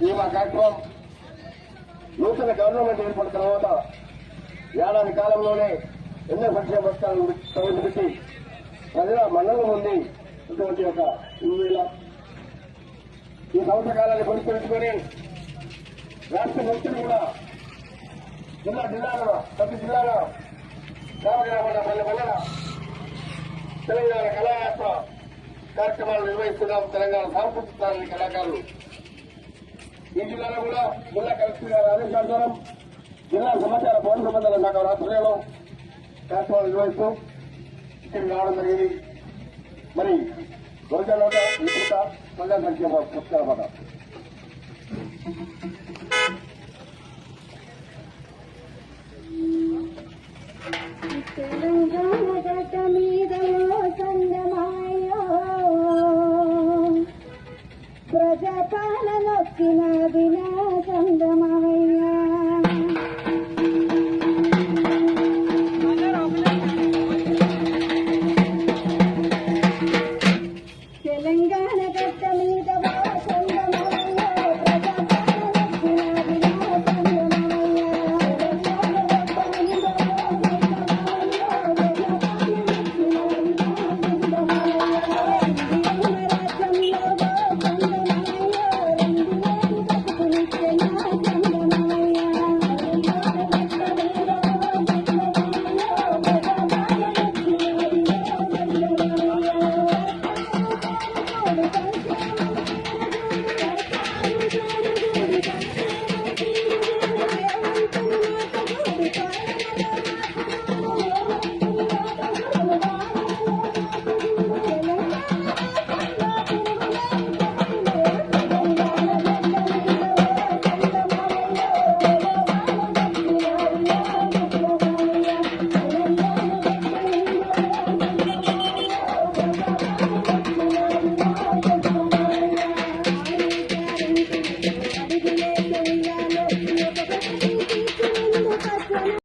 ఈ మా కార్యక్రమం నూతన గవర్నమెంట్ ఏర్పడిన తర్వాత ఏడాది కాలంలోనే ఎన్నో సంక్షేమ పథకాలను ప్రవేశపెట్టి ప్రజల మన్నలు ఉంది ఇటువంటి ఒక ఈ సంవత్సర కాలాన్ని పురస్కరించుకొని రాష్ట్ర మంత్రులు కూడా జిల్లా జిల్లాలో ప్రతి జిల్లాలో గ్రామ గ్రామాల పల్లె పల్లెల తెలంగాణ కళాయాత్ర కార్యక్రమాలు నిర్వహిస్తున్నాం. తెలంగాణ సాంస్కృతిక కళాకారులు ఈ జిల్లాలో కూడా జిల్లా కలెక్టర్ గారి ఆదేశానుసారం జిల్లా సమాచార పౌర సంబంధాల శాఖ ఆధ్వర్యంలో కార్యక్రమాలు నిర్వహిస్తూ ఇక్కడికి రావడం జరిగింది. మరి వరదలో విస్తృత పూట ప్రజా సంక్షేమ పుస్తకాల పేరు కాలనొక్కిన వినాశంగమయ్యా